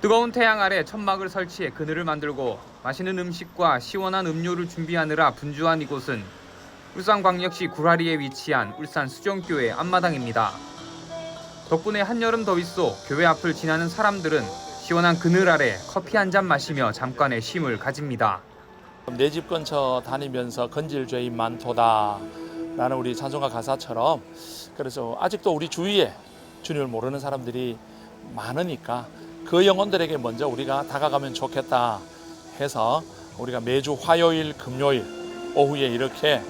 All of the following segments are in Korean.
뜨거운 태양 아래 천막을 설치해 그늘을 만들고 맛있는 음식과 시원한 음료를 준비하느라 분주한 이곳은 울산광역시 구라리에 위치한 울산 수정교회 앞마당입니다. 덕분에 한여름 더위 속 교회 앞을 지나는 사람들은 시원한 그늘 아래 커피 한 잔 마시며 잠깐의 쉼을 가집니다. 내 집 근처 다니면서 건질 죄인 많도다 라는 우리 찬송가 가사처럼 그래서 아직도 우리 주위에 주님을 모르는 사람들이 많으니까 그 영혼들에게 먼저 우리가 다가가면 좋겠다 해서 우리가 매주 화요일 금요일 오후에 이렇게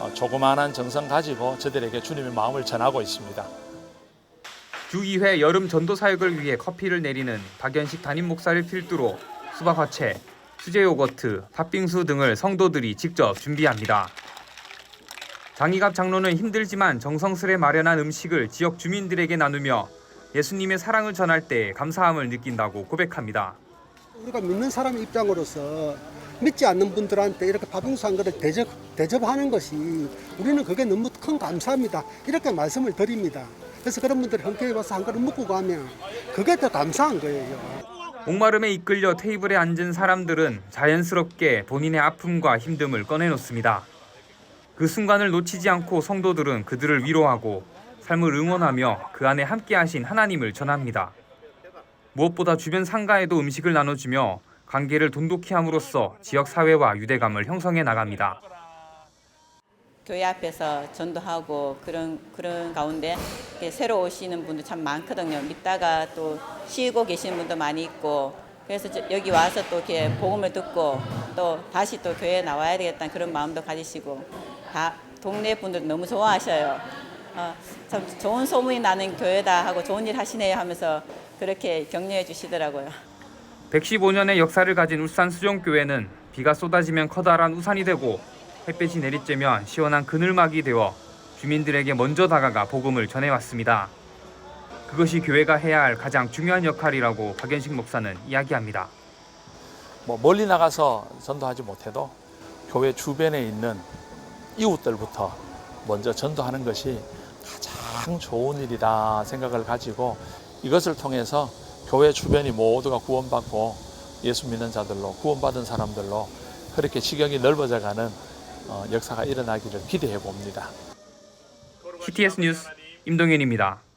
어, 조그마한 정성 가지고 저들에게 주님의 마음을 전하고 있습니다. 주 2회 여름 전도 사역을 위해 커피를 내리는 박연식 담임 목사를 필두로 수박 화채, 수제 요거트, 팥빙수 등을 성도들이 직접 준비합니다. 장희갑 장로는 힘들지만 정성스레 마련한 음식을 지역 주민들에게 나누며 예수님의 사랑을 전할 때 감사함을 느낀다고 고백합니다. 우리가 믿는 사람 입장으로서 믿지 않는 분들한테 이렇게 밥빙수 한 그릇 대접, 대접하는 것이 우리는 그게 너무 큰 감사합니다. 이렇게 말씀을 드립니다. 그래서 그런 분들 형태에 와서 한 그릇 먹고 가면 그게 더 감사한 거예요. 목마름에 이끌려 테이블에 앉은 사람들은 자연스럽게 본인의 아픔과 힘듦을 꺼내놓습니다. 그 순간을 놓치지 않고 성도들은 그들을 위로하고 삶을 응원하며 그 안에 함께 하신 하나님을 전합니다. 무엇보다 주변 상가에도 음식을 나눠주며 관계를 돈독히 함으로써 지역 사회와 유대감을 형성해 나갑니다. 교회 앞에서 전도하고 그런 그런 가운데 새로 오시는 분도 참 많거든요. 믿다가 또 쉬고 계시는 분도 많이 있고 그래서 저- 여기 와서 또 이렇게 복음을 듣고 또 다시 또 교회에 나와야 되겠다는 그런 마음도 가지시고 다 동네 분들 너무 좋아하셔요. 어, 참 좋은 소문이 나는 교회다 하고 좋은 일 하시네요 하면서 그렇게 격려해 주시더라고요. 115년의 역사를 가진 울산 수정교회는 비가 쏟아지면 커다란 우산이 되고 햇빛이 내리쬐면 시원한 그늘막이 되어 주민들에게 먼저 다가가 복음을 전해왔습니다. 그것이 교회가 해야 할 가장 중요한 역할이라고 박연식 목사는 이야기합니다. 뭐 멀리 나가서 전도하지 못해도 교회 주변에 있는 이웃들부터 먼저 전도하는 것이 가장 좋은 일이다 생각을 가지고 이것을 통해서 교회 주변이 모두가 구원받고 예수 믿는 자들로 구원받은 사람들로 그렇게 지경이 넓어져가는 어, 역사가 일어나기를 기대해 봅니다. CTS 뉴스 임동현입니다.